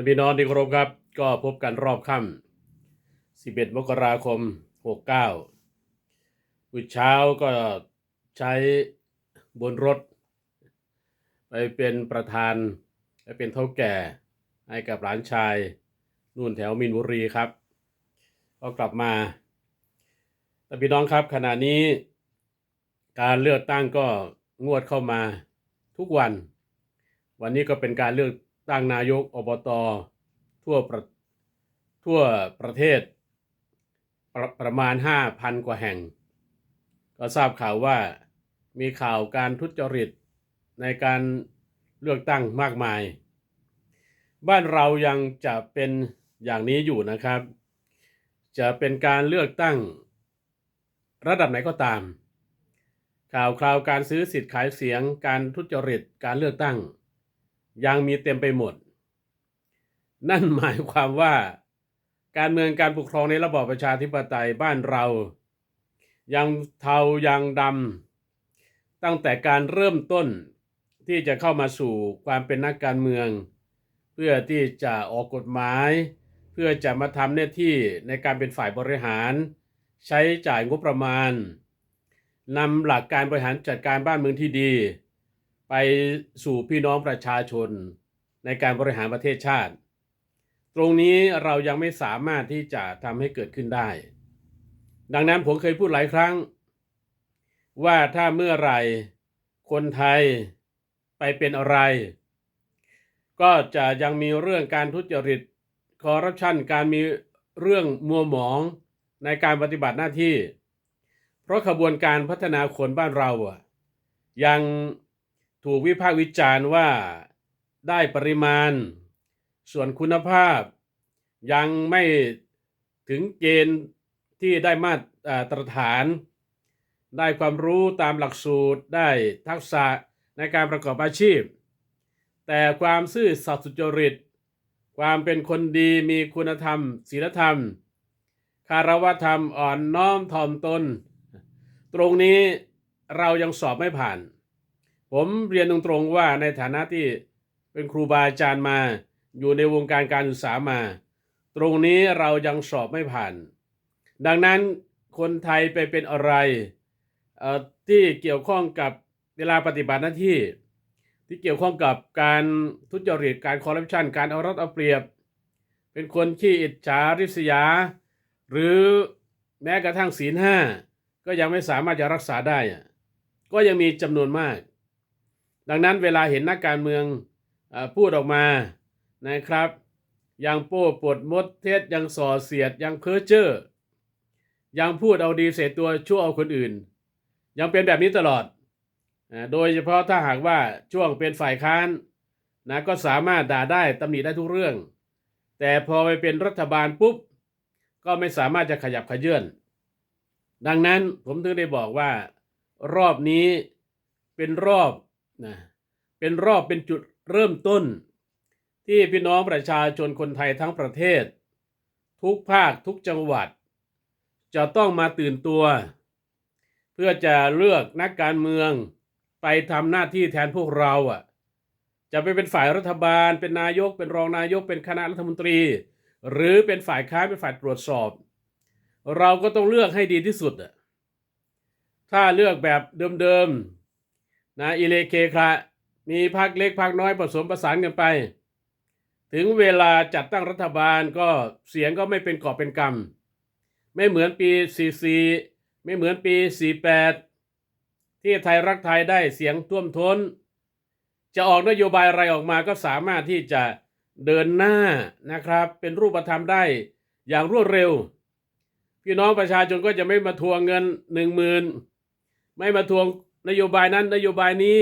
ท่านพี่น้องที่เคารพครับ ก็พบกันรอบค่ำ11 มกราคม 69วันเช้าก็ใช้บนรถ ไปเป็นประธานไปเป็นเท่าแก่ให้กับหลานชาย นู่นแถวมินบุรีครับ ก็กลับมาแต่พี่น้องครับขณะนี้การเลือกตั้งก็งวดเข้ามาทุกวัน วันนี้ก็เป็นการเลือก ตั้งนายกอบตทั่วประทั่วประเทศประประมาณ 5,000 กว่าแห่ง ก็ทราบข่าวว่ามีข่าวการทุจริตในการเลือกตั้งมากมาย บ้านเรายังจะเป็นอย่างนี้อยู่นะครับ จะเป็นการเลือกตั้งระดับไหนก็ตาม ข่าวคราวการซื้อสิทธิ์ขายเสียงการทุจริตการเลือกตั้ง ยังมีเต็มไปหมด นั่นหมายความว่าการเมืองการปกครองในระบอบประชาธิปไตยบ้านเรา ยังเทายังดำตั้งแต่การเริ่มต้นที่จะเข้ามาสู่ความเป็นนักการเมือง เพื่อที่จะออกกฎหมาย เพื่อจะมาทำหน้าที่ในการเป็นฝ่ายบริหาร ใช้จ่ายงบประมาณนำหลักการบริหารจัดการบ้านเมืองที่ดี ไปสู่พี่น้องประชาชนในการบริหารประเทศชาติ ตรงนี้เรายังไม่สามารถที่จะทำให้เกิดขึ้นได้ ดังนั้นผมเคยพูดหลายครั้ง ว่าถ้าเมื่อไรคนไทยไปเป็นอะไร ก็จะยังมีเรื่องการทุจริตคอร์รัปชันการมีเรื่องมัวหมองในการปฏิบัติหน้าที่ เพราะขบวนการพัฒนาคนบ้านเราอะยัง ถูกวิพากษ์วิจารณ์ว่าได้ปริมาณ ส่วนคุณภาพ ยังไม่ถึงเกณฑ์ที่ได้มาตรฐาน ได้ความรู้ตามหลักสูตรได้ทักษะในการประกอบอาชีพ แต่ความซื่อสัตย์สุจริต ความเป็นคนดีมีคุณธรรมศีลธรรม คารวธรรมอ่อนน้อมถ่อมตน ตรงนี้เรายังสอบไม่ผ่าน ผมเรียนตรงๆว่าในฐานะที่เป็นครูบาอาจารย์มา อยู่ในวงการการศึกษามา ตรงนี้เรายังสอบไม่ผ่าน ดังนั้นคนไทยไปเป็นอะไรที่เกี่ยวข้องกับเวลาปฏิบัติหน้าที่ ที่เกี่ยวข้องกับการทุจริตการคอร์รัปชันการเอารัดเอาเปรียบ เป็นคนขี้อิจฉาริษยา หรือแม้กระทั่งศีลห้าก็ยังไม่สามารถจะรักษาได้ ก็ยังมีจำนวนมาก ดังนั้นเวลาเห็นนักการเมืองอพูดออกมานะครับ ยังโป้ปวดมดเทศยังส่อเสียดยังเพ้อเจ้อยังพูดเอาดีเสียตัวชั่วเอาคนอื่น ยังเป็นแบบนี้ตลอด โดยเฉพาะถ้าหากว่าช่วงเป็นฝ่ายค้านนะก็สามารถด่าได้ตำหนิได้ทุกเรื่อง แต่พอไปเป็นรัฐบาลปุ๊บ ก็ไม่สามารถจะขยับขยื่นดังนั้นผมถึงได้บอกว่ารอบนี้เป็นรอบ นะเป็นรอบเป็นจุดเริ่มต้น ที่พี่น้องประชาชนคนไทยทั้งประเทศ ทุกภาคทุกจังหวัด จะต้องมาตื่นตัว เพื่อจะเลือกนักการเมืองไปทำหน้าที่แทนพวกเราอะจะไปเป็นฝ่ายรัฐบาล เป็นนายก เป็นรองนายก เป็นคณะรัฐมนตรี หรือเป็นฝ่ายค้านเป็นฝ่ายตรวจสอบ เราก็ต้องเลือกให้ดีที่สุดอะถ้าเลือกแบบเดิมๆ นะอิเลเคคะมีพักเล็กพักน้อยผสมประสานกันไป ถึงเวลาจัดตั้งรัฐบาลก็เสียงก็ไม่เป็นกอบเป็นกำไม่เหมือนปี 44 ไม่เหมือนปี 48 ที่ไทยรักไทยได้เสียงท่วมท้น จะออกนโยบายอะไรออกมาก็สามารถที่จะเดินหน้านะครับ เป็นรูปธรรมได้อย่างรวดเร็ว พี่น้องประชาชนก็จะไม่มาทวงเงินหนึ่งหมื่นไม่มาทวง นโยบายนั้นนโยบายนี้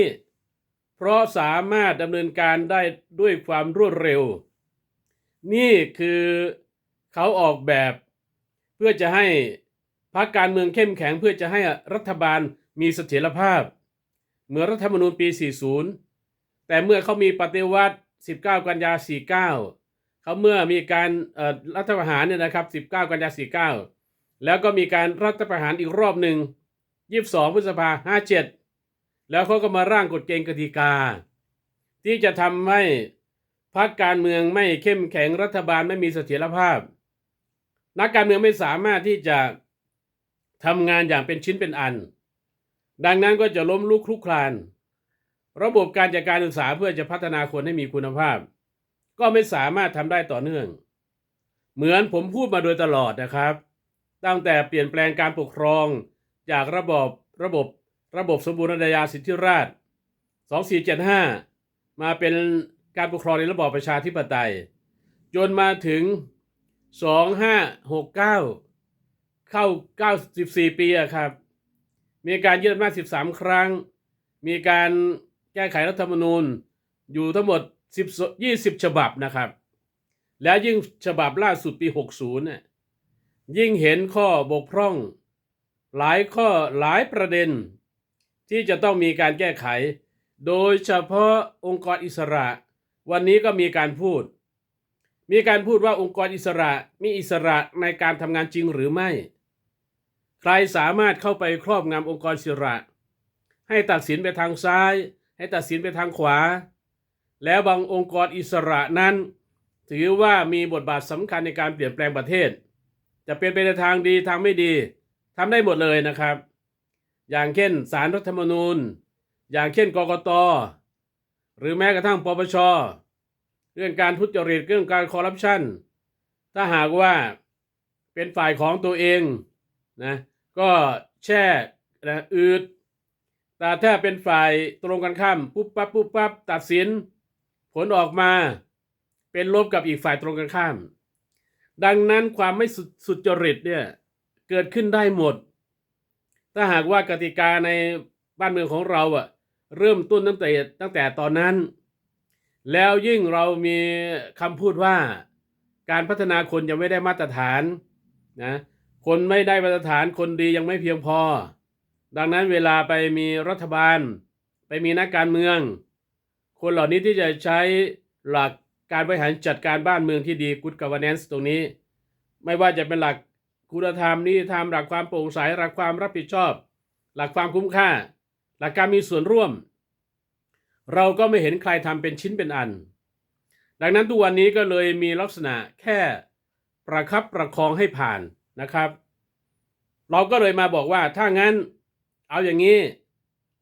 เพราะสามารถดำเนินการได้ด้วยความรวดเร็ว นี่คือเขาออกแบบเพื่อจะให้พรรคการเมืองเข้มแข็งเพื่อจะให้รัฐบาลมีเสถียรภาพ เหมือนรัฐธรรมนูญปี 40 แต่เมื่อเขามีปฏิวัติ 19 กันยา 49 เขาเมื่อมีการรัฐประหารเนี่ยนะครับ 19 กันยา 49 แล้วก็มีการรัฐประหารอีกรอบหนึ่ง 22พฤษภา57แล้วเขาก็มาร่างกฎเกณฑ์กติกา ที่จะทำให้พพรรคการเมืองไม่เข้มแข็งรัฐบาลไม่มีเสถียรภาพ นักการเมืองไม่สามารถที่จะทำงานอย่างเป็นชิ้นเป็นอัน ดังนั้นก็จะล้มลุกคลุกคลาน ระบบการจัดการศึกษาเพื่อจะพัฒนาคนให้มีคุณภาพ ก็ไม่สามารถทำได้ต่อเนื่อง เหมือนผมพูดมาโดยตลอดนะครับ ตั้งแต่เปลี่ยนแปลงการปกครอง จากระบบระบบระบบสมบูรณาญาสิทธิราช2475 มาเป็นการปกครองในระบอบประชาธิปไตย จนมาถึง 2569 เข้า 94 ปีอะครับ มีการยึดอำนาจ 13 ครั้ง มีการแก้ไขรัฐธรรมนูญอยู่ทั้งหมด 10 20 ฉบับนะครับ แล้วยิ่งฉบับล่าสุดปี 60เนี่ยยิ่งเห็นข้อบกพร่อง หลายข้อหลายประเด็น ที่จะต้องมีการแก้ไข โดยเฉพาะองค์กรอิสระ วันนี้ก็มีการพูด มีการพูดว่าองค์กรอิสระมีอิสระในการทำงานจริงหรือไม่ ใครสามารถเข้าไปครอบงำองค์กรอิสระ ให้ตัดสินไปทางซ้าย ให้ตัดสินไปทางขวา แล้วบางองค์กรอิสระนั้น ถือว่ามีบทบาทสำคัญในการเปลี่ยนแปลงประเทศ จะเป็นไปในทางดีทางไม่ดี ทำได้หมดเลยนะครับ อย่างเช่นสารรัฐธรรมนูญ อย่างเช่นกกต หรือแม้กระทั่งปปช เรื่องการทุจริตเรื่องการคอร์รัปชันถ้าหากว่าเป็นฝ่ายของตัวเองนะก็แช่นะอืดแต่ถ้าเป็นฝ่ายตรงกันข้ามปุ๊บปั๊บปุ๊บปั๊บตัดสิน ผลออกมาเป็นลบกับอีกฝ่ายตรงกันข้าม ดังนั้นความไม่สุสุจริตเนี่ย เกิดขึ้นได้หมด ถ้าหากว่ากติกาในบ้านเมืองของเราอะเริ่มต้นตั้งแต่ตั้งแต่ตอนนั้น แล้วยิ่งเรามีคำพูดว่าการพัฒนาคนยังไม่ได้มาตรฐานนะคนไม่ได้มาตรฐานคนดียังไม่เพียงพอ ดังนั้นเวลาไปมีรัฐบาล ไปมีนักการเมือง คนเหล่านี้ที่จะใช้หลักการบริหารจัดการบ้านเมืองที่ดี good governance ตรงนี้ ไม่ว่าจะเป็นหลัก คุณธรรมนิติธรรมหลักความโปร่งใสหลักความรับผิดชอบ หลักความคุ้มค่า หลักการมีส่วนร่วม เราก็ไม่เห็นใครทำเป็นชิ้นเป็นอัน ดังนั้นทุกวันนี้ก็เลยมีลักษณะแค่ประคับประคองให้ผ่านนะครับ เราก็เลยมาบอกว่าถ้างั้นเอาอย่างนี้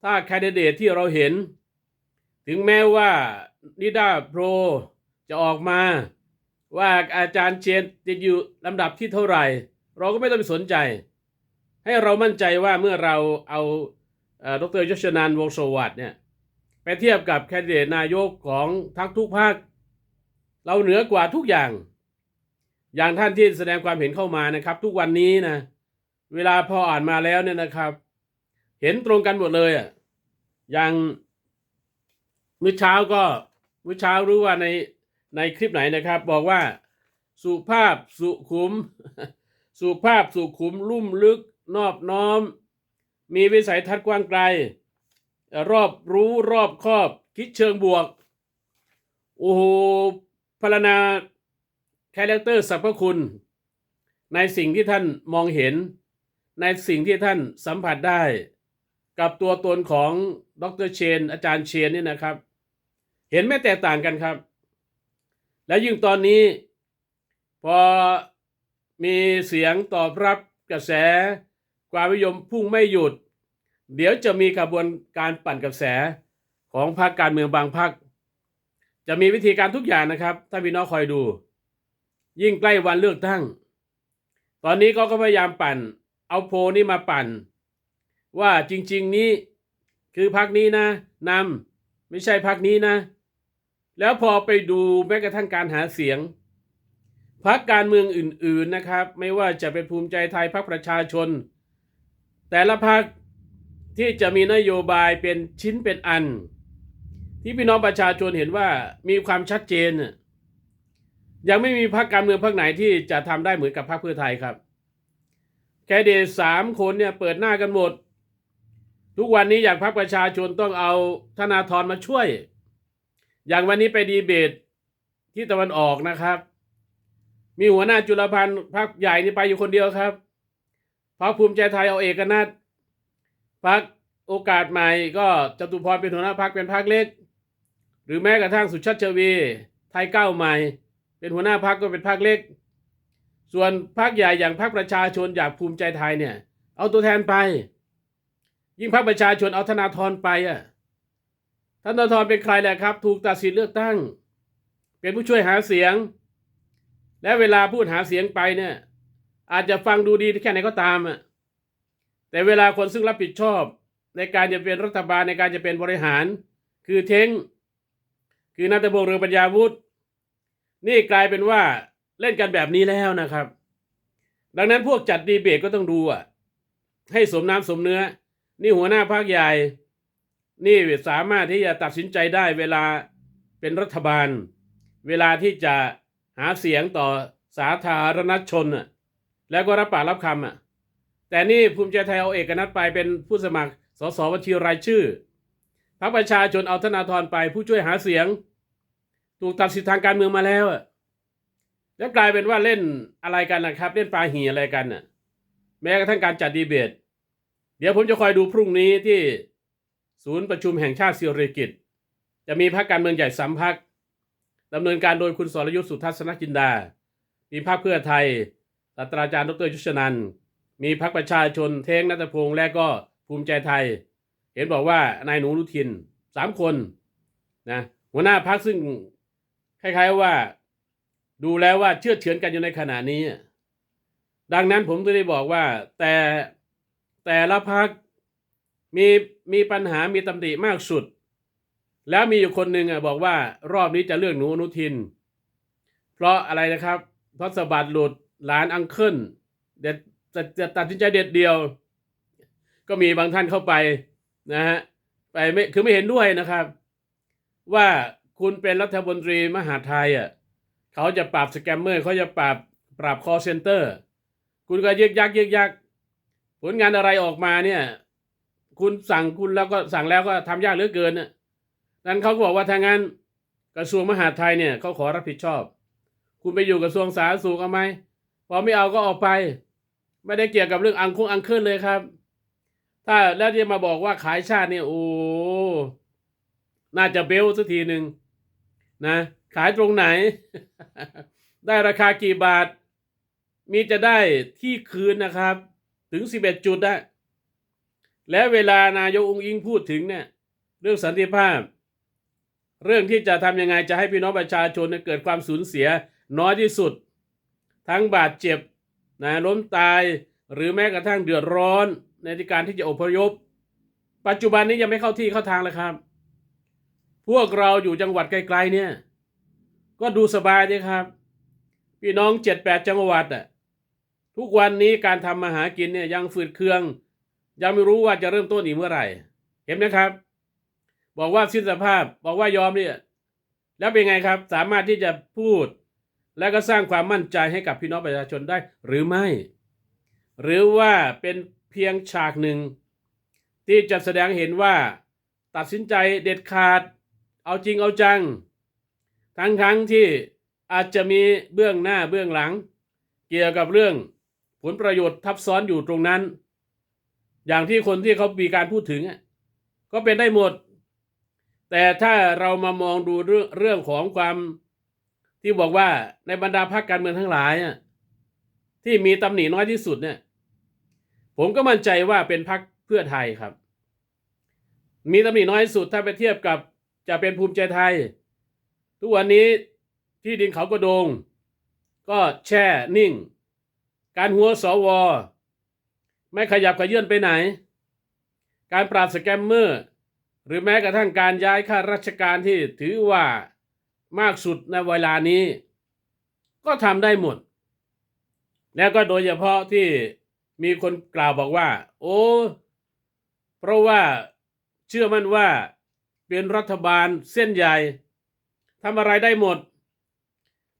ถ้าแคนดิเดตที่เราเห็น ถึงแม้ว่านิดาโปรจะออกมา ว่าอาจารย์เชนจะอยู่ลำดับที่เท่าไหร่ เราก็ไม่ต้องไปสนใจ ให้เรามั่นใจว่าเมื่อเราเอาดรยศนันวงศ์สวัสดิ์เนี่ยไปเทียบกับแคนดิเดตนายกของทั้งทุกภาค เราเหนือกว่าทุกอย่าง อย่างท่านที่แสดงความเห็นเข้ามานะครับ ทุกวันนี้นะเวลาพออ่านมาแล้วเนี่ยนะครับ เห็นตรงกันหมดเลยอะอย่างมื้อเช้าก็มื้อเช้ารู้ว่าในในคลิปไหนนะครับ บอกว่าสุภาพสุขุม สุภาพสุขุมลุ่มลึกนอบน้อม มีวิสัยทัศน์กว้างไกล รอบรู้รอบครอบ คิดเชิงบวก โอ้โหพรรณนาคาแรคเตอร์สรรพคุณ ในสิ่งที่ท่านมองเห็น ในสิ่งที่ท่านสัมผัสได้ กับตัวตนของดรเชน อาจารย์เชนนี่นะครับ เห็นไม่แตกต่างกันครับ และยิ่งตอนนี้พอ มีเสียงตอบรับกระแส ความนิยมพุ่งไม่หยุด เดี๋ยวจะมีกระบวนการปั่นกระแสของพรรคการเมืองบางพรรคจะมีวิธีการทุกอย่างนะครับ ถ้าพี่น้องคอยดู ยิ่งใกล้วันเลือกตั้ง ตอนนี้ก็ก็พยายามปั่น เอาโพนี่มาปั่น ว่าจริง ๆ นี้คือพรรคนี้นะนำไม่ใช่พรรคนี้นะ แล้วพอไปดูแม้กระทั่งการหาเสียง พรรคการเมืองอื่น ๆนะครับ ไม่ว่าจะเป็นภูมิใจไทยพรรคประชาชน แต่ละพรรคที่จะมีนโยบายเป็นชิ้นเป็นอัน ที่พี่น้องประชาชนเห็นว่ามีความชัดเจน ยังไม่มีพรรคการเมืองพรรคไหนที่จะทำได้เหมือนกับพรรคเพื่อไทยครับ แค่เดชสามคนเนี่ยเปิดหน้ากันหมด ทุกวันนี้อยากพรรคประชาชนต้องเอาธนาธรมาช่วย อย่างวันนี้ไปดีเบตที่ตะวันออกนะครับ มีหัวหน้าจุลพันธ์พรรคใหญ่นี่ไปอยู่คนเดียวครับพรรคภูมิใจไทยเอาเอกนัทพรรคโอกาสใหม่ก็จตุพรเป็นหัวหน้าพรรคเป็นพรรคเล็ก หรือแม้กระทั่งสุชาติชวี ไทยก้าวใหม่ เป็นหัวหน้าพักก็เป็นพักเล็ก ส่วนพักใหญ่อย่างพักประชาชนอยากภูมิใจไทยเนี่ย เอาตัวแทนไป ยิ่งพักประชาชนเอาธนาธรไปอะธนาธรเป็นใครแหละครับ ถูกตัดสิทธิ์เลือกตั้ง เป็นผู้ช่วยหาเสียง และเวลาพูดหาเสียงไปเนี่ย อาจจะฟังดูดีแค่ไหนก็ตามอะแต่เวลาคนซึ่งรับผิดชอบ ในการจะเป็นรัฐบาลในการจะเป็นบริหาร คือเท้ง คือนัตพงษ์เรืองปัญญาวุฒินี่กลายเป็นว่าเล่นกันแบบนี้แล้วนะครับ ดังนั้นพวกจัดดีเบตก็ต้องดูอะให้สมน้ำสมเนื้อ นี่หัวหน้าพรรคใหญ่ นี่สามารถที่จะตัดสินใจได้เวลาเป็นรัฐบาล เวลาที่จะ หาเสียงต่อสาธารณชนอะแล้วก็รับปากรับคำอะแต่นี่ภูมิใจไทยเอาเอกนัทไปเป็นผู้สมัครสสบัญชีรายชื่อพรรคประชาชนเอาธนาธรไปผู้ช่วยหาเสียง ถูกตัดสิทธิทางการเมืองมาแล้วอะแล้วกลายเป็นว่าเล่นอะไรกันนะครับ เล่นปลาหีอะไรกันน่ะแม้กระทั่งการจัดดีเบต เดี๋ยวผมจะคอยดูพรุ่งนี้ที่ศูนย์ประชุมแห่งชาติสิริกิตจะมีพรรคการเมืองใหญ่สามพรรค ดำเนินการโดยคุณสรยุทธ์สุทัศนจินดา มีพรรคเพื่อไทยศาสตราจารย์ดรยุชนันท์มีพรรคประชาชนเท้งนัตพงษ์และก็ภูมิใจไทย เห็นบอกว่านายหนูนุทินสามคนนะหัวหน้าพักซึ่งคล้ายๆว่าดูแล้วว่าเชื่อเฉือนกันอยู่ในขณะนี้ ดังนั้นผมจะได้บอกว่าแต่แต่ละพักมีมีปัญหามีตำหนิมากสุด แล้วมีอยู่คนหนึ่งอะบอกว่ารอบนี้จะเลือกหนูอนุทิน เพราะอะไรนะครับเพราะสบัดหลุดหลานอังเคิลเด็ดจะจะตัดสินใจเด็ดเดียว ก็มีบางท่านเข้าไปนะฮะไปไม่คือไม่เห็นด้วยนะครับ ว่าคุณเป็นรัฐมนตรีมหาไทยอะเขาจะปราบสแกมเมอร์เขาจะปราบปราบคอเซ็นเตอร์ คุณก็ยึกยักยึกยักผลงานอะไรออกมาเนี่ย คุณสั่งคุณแล้วก็สั่งแล้วก็ทำยากเหลือเกินน่ะ นั้นเขาก็บอกว่าทางนั้นกระทรวงมหาดไทยเนี่ยเขาขอรับผิดชอบ คุณไปอยู่กระทรวงสาธารณสุขเอาไหมพอไม่เอาก็ออกไป ไม่ได้เกี่ยวกับเรื่องอังคงอังเคิลเลยครับ ถ้าแล้วจะมาบอกว่าขายชาติเนี่ยโอ้น่าจะเบลสักทีหนึ่งนะ ขายตรงไหน ได้ราคากี่บาท มีจะได้ที่คืนนะครับ ถึงสิบเอ็ดจุดได้ และเวลานายกองค์อิงพูดถึงเนี่ย เรื่องสันติภาพ เรื่องที่จะทำยังไงจะให้พี่น้องประชาชนเนี่ยเกิดความสูญเสียน้อยที่สุด ทั้งบาดเจ็บนะล้มตายหรือแม้กระทั่งเดือดร้อนในการที่จะอพยพ ปัจจุบันนี้ยังไม่เข้าที่เข้าทางเลยครับ พวกเราอยู่จังหวัดไกลๆเนี่ย ก็ดูสบายดีครับ พี่น้องเจ็ดแปดจังหวัดอะทุกวันนี้การทำมาหากินเนี่ยยังฝืดเคือง ยังไม่รู้ว่าจะเริ่มต้นอีกเมื่อไหร่ เห็นไหมครับ บอกว่าสิ้นสภาพ บอกว่ายอมเนี่ยแล้วเป็นไงครับ สามารถที่จะพูด และก็สร้างความมั่นใจให้กับพี่น้องประชาชนได้หรือไม่ หรือว่าเป็นเพียงฉากหนึ่ง ที่จะแสดงเห็นว่า ตัดสินใจเด็ดขาด เอาจริงเอาจัง ทั้งทั้งที่อาจจะมีเบื้องหน้าเบื้องหลัง เกี่ยวกับเรื่องผลประโยชน์ทับซ้อนอยู่ตรงนั้น อย่างที่คนที่เขามีการพูดถึงก็เป็นได้หมด แต่ถ้าเรามามองดูเรื่องเรื่องของความที่บอกว่าในบรรดาพรรคการเมืองทั้งหลายที่มีตำหนิน้อยที่สุดเนี่ย ผมก็มั่นใจว่าเป็นพรรคเพื่อไทยครับ มีตำหนิน้อยที่สุดถ้าไปเทียบกับจะเป็นภูมิใจไทย ทุกวันนี้ที่ดินเขากระโดง ก็แช่นิ่ง การหัวสว ไม่ขยับขยื่นไปไหน การปราบสแกมเมอร์ หรือแม้กระทั่งการย้ายข้าราชการที่ถือว่ามากสุดในเวลานี้ ก็ทำได้หมด แล้วก็โดยเฉพาะที่มีคนกล่าวบอกว่า โอ้ เพราะว่าเชื่อมั่นว่าเป็นรัฐบาลเส้นใหญ่ทำอะไรได้หมด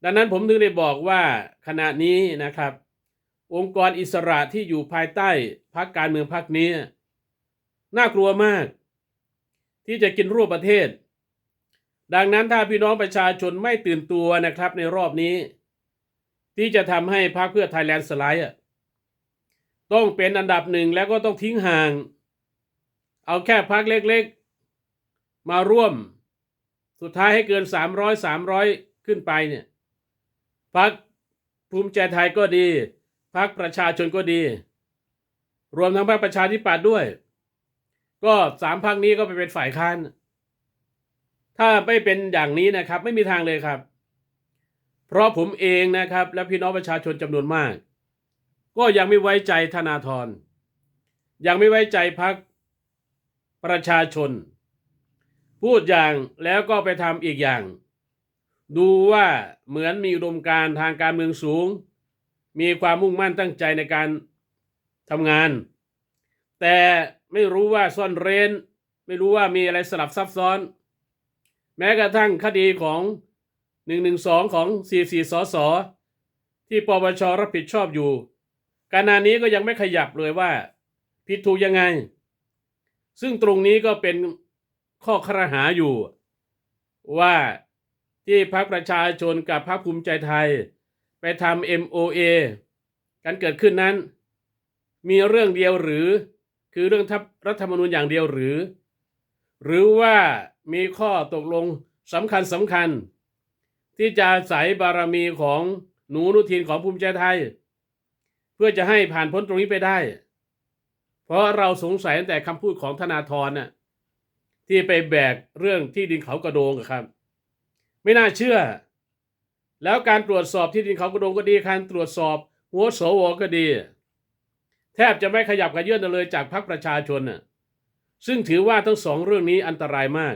ดังนั้นผมถึงได้บอกว่าขณะนี้นะครับ องค์กรอิสระที่อยู่ภายใต้พรรคการเมืองพรรคนี้ น่ากลัวมาก ที่จะกินรูปประเทศ ดังนั้นถ้าพี่น้องประชาชนไม่ตื่นตัวนะครับในรอบนี้ ที่จะทำให้พรรคเพื่อไทยแลนด์สไลด์ต้องเป็นอันดับหนึ่งแล้วก็ต้องทิ้งห่าง เอาแค่พรรคเล็กๆ มาร่วม สุดท้ายให้เกิน 300 300 ขึ้นไปเนี่ยพักภูมิใจไทยก็ดีพักประชาชนก็ดี รวมทั้งพรรคประชาธิปัตย์ด้วย ก็สามพักนี้ก็ไปเป็นฝ่ายค้าน ถ้าไม่เป็นอย่างนี้นะครับ ไม่มีทางเลยครับ เพราะผมเองนะครับ และพี่น้องประชาชนจำนวนมาก ก็ยังไม่ไว้ใจธนาธรยังไม่ไว้ใจพักประชาชน พูดอย่างแล้วก็ไปทำอีกอย่าง ดูว่าเหมือนมีอุดมการทางการเมืองสูง มีความมุ่งมั่นตั้งใจในการทำงาน แต่ ไม่รู้ว่าซ่อนเร้น ไม่รู้ว่ามีอะไรสลับซับซ้อน แม้กระทั่งคดีของ1นึของ44สสที่ปปชรับผิดชอบอยู่การนานี้ก็ยังไม่ขยับเลยว่า ผิดถูกยังไง ซึ่งตรงนี้ก็เป็นข้อครหาอยู่ ว่าที่พรรคประชาชนกับพรรคภูมิใจไทย ไปทำ MOA กันเกิดขึ้นนั้น มีเรื่องเดียวหรือ คือเรื่องทับรัฐธรรมนูญอย่างเดียวหรือ หรือว่ามีข้อตกลงสำคัญสำคัญ ที่จะอาศัยบารมีของหนูนุทินของภูมิใจไทย เพื่อจะให้ผ่านพ้นตรงนี้ไปได้ เพราะเราสงสัยตั้งแต่คำพูดของธนาธรน่ะที่ไปแบกเรื่องที่ดินเขากระโดงครับ ไม่น่าเชื่อ แล้วการตรวจสอบที่ดินเขากระโดงก็ดีการตรวจสอบหัวโสวก็ดี แทบจะไม่ขยับขยื่นเลยจากพรรคประชาชนน่ะซึ่งถือว่าทั้งสองเรื่องนี้อันตรายมาก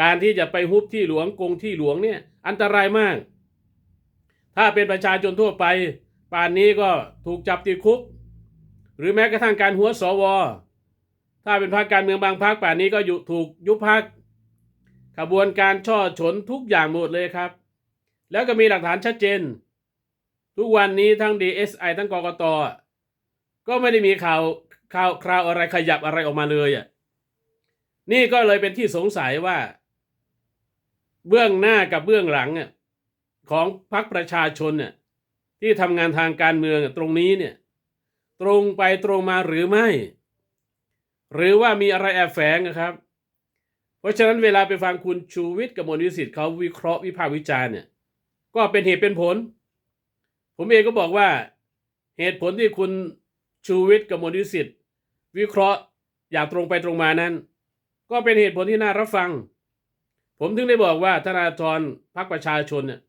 การที่จะไปฮุบที่หลวงกงที่หลวงเนี่ยอันตรายมาก ถ้าเป็นประชาชนทั่วไป ป่านนี้ก็ถูกจับติดคุก หรือแม้กระทั่งการหัวสว ถ้าเป็นพรรคการเมืองบางพรรคป่านนี้ก็อยู่ถูกยุบพรรคขบวนการช่อฉนทุกอย่างหมดเลยครับ แล้วก็มีหลักฐานชัดเจน ทุกวันนี้ทั้ง DSI ทั้งกกต ก็ไม่ได้มีข่าวข่าวคราวอะไรขยับอะไรออกมาเลยอะนี่ก็เลยเป็นที่สงสัยว่า เบื้องหน้ากับเบื้องหลังอะของพรรคประชาชนเนี่ยที่ทำงานทางการเมืองตรงนี้เนี่ย ตรงไปตรงมาหรือไม่ หรือว่ามีอะไรแอบแฝงนะครับ เพราะฉะนั้นเวลาไปฟังคุณชูวิทย์กับมนวิสิทธิ์เขาวิเคราะห์วิพากษ์วิจารณ์เนี่ย ก็เป็นเหตุเป็นผล ผมเองก็บอกว่าเหตุผลที่คุณ ชูวิทย์กับมนิสิทธิ์วิเคราะห์อย่างตรงไปตรงมานั้น ก็เป็นเหตุผลที่น่ารับฟัง ผมถึงได้บอกว่าธนาธรพรรคประชาชนเนี่ย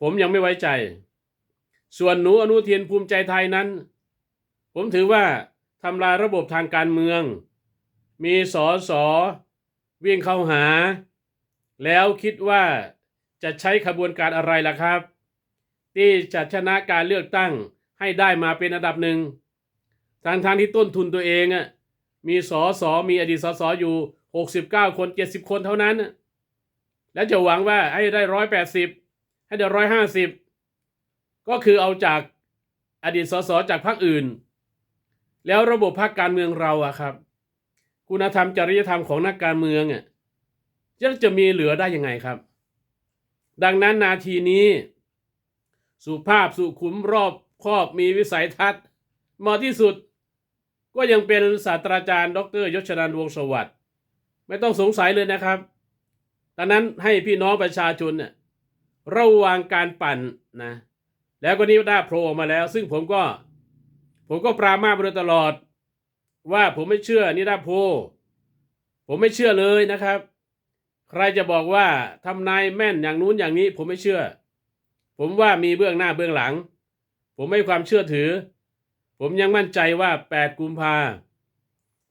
ผมยังไม่ไว้ใจ ส่วนหนูอนุทินภูมิใจไทยนั้น ผมถือว่าทำลายระบบทางการเมือง มีสอสอวิ่งเข้าหา แล้วคิดว่าจะใช้ขบวนการอะไรล่ะครับ ที่จะชนะการเลือกตั้งให้ได้มาเป็นอันดับหนึ่ง ทางทางที่ต้นทุนตัวเองอะมีสอสอมีอดีตสอสออยู่69คน70คนเท่านั้น แล้วจะหวังว่าให้ได้ร้อยแปดสิบให้ได้ร้อยห้าสิบก็คือเอาจากอดีตสสจากพรรคอื่น แล้วระบบพรรคการเมืองเราอะครับ คุณธรรมจริยธรรมของนักการเมืองอะจะจะมีเหลือได้ยังไงครับ ดังนั้นนาทีนี้ สุภาพสุขุมรอบครอบมีวิสัยทัศน์เหมาะที่สุด ก็ยังเป็นศาสตราจารย์ดรยศนันวงศ์สวัสดิ์ไม่ต้องสงสัยเลยนะครับดังนั้นให้พี่น้องประชาชนเนี่ยระวังการปั่นนะ แล้วก็นิวดาโผล่ออกมาแล้ว ซึ่งผมก็ ผมก็ปรามาโดยตลอด ว่าผมไม่เชื่อนิดาโพลผมไม่เชื่อเลยนะครับ ใครจะบอกว่าทำนายแม่นอย่างนู้นอย่างนี้ ผมไม่เชื่อ ผมว่ามีเบื้องหน้าเบื้องหลัง ผมไม่ความเชื่อถือ ผมยังมั่นใจว่า 8 กุมภา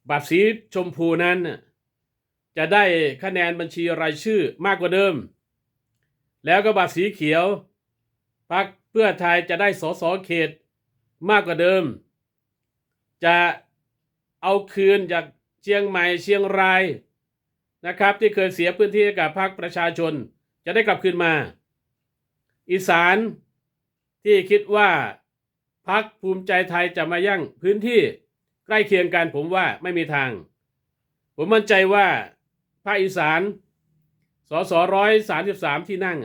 บัตรสีชมพูนั้น จะได้คะแนนบัญชีรายชื่อมากกว่าเดิม แล้วก็บัตรสีเขียวพรรคเพื่อไทยจะได้สสเขตมากกว่าเดิม จะเอาคืนจากเชียงใหม่เชียงรายนะครับ ที่เคยเสียพื้นที่กับพรรคประชาชน จะได้กลับคืนมา อีสานที่คิดว่า พรรคภูมิใจไทยจะมายั่งพื้นที่ใกล้เคียงกันผมว่าไม่มีทาง ผมมั่นใจว่าภาคอีสานสสร้อยสามสิบสามที่นั่ง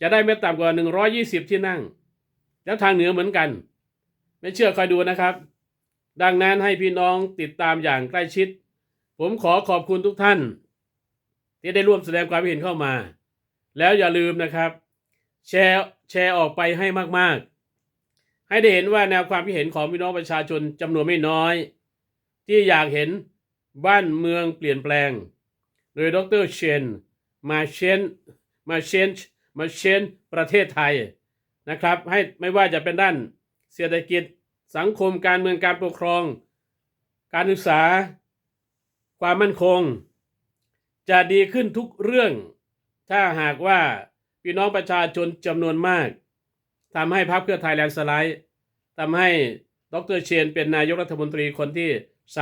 จะได้ไม่ต่ำกว่า120ที่นั่ง แล้วทางเหนือเหมือนกัน ไม่เชื่อคอยดูนะครับ ดังนั้นให้พี่น้องติดตามอย่างใกล้ชิด ผมขอขอบคุณทุกท่าน ที่ได้ร่วมแสดงความเห็นเข้ามา แล้วอย่าลืมนะครับ แชร์แชร์ออกไปให้มากๆ ให้ได้เห็นว่าแนวความคิดเห็นของพี่น้องประชาชนจำนวนไม่น้อย ที่อยากเห็นบ้านเมืองเปลี่ยนแปลง โดยดรเชนมาเชนมาเชนมาเชนประเทศไทยนะครับ ให้ไม่ว่าจะเป็นด้านเศรษฐกิจสังคมการเมืองการปกครอง การศึกษา ความมั่นคง จะดีขึ้นทุกเรื่อง ถ้าหากว่าพี่น้องประชาชนจำนวนมาก ทำให้พรรคเพื่อไทยแลนด์สไลด์ทำให้ดรเชนเป็นนายกรัฐมนตรีคนที่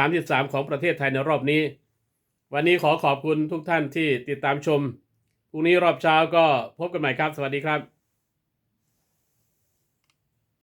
33 ของประเทศไทยในรอบนี้ วันนี้ขอขอบคุณทุกท่านที่ติดตามชมพรุ่งนี้รอบเช้าก็พบกันใหม่ครับ สวัสดีครับ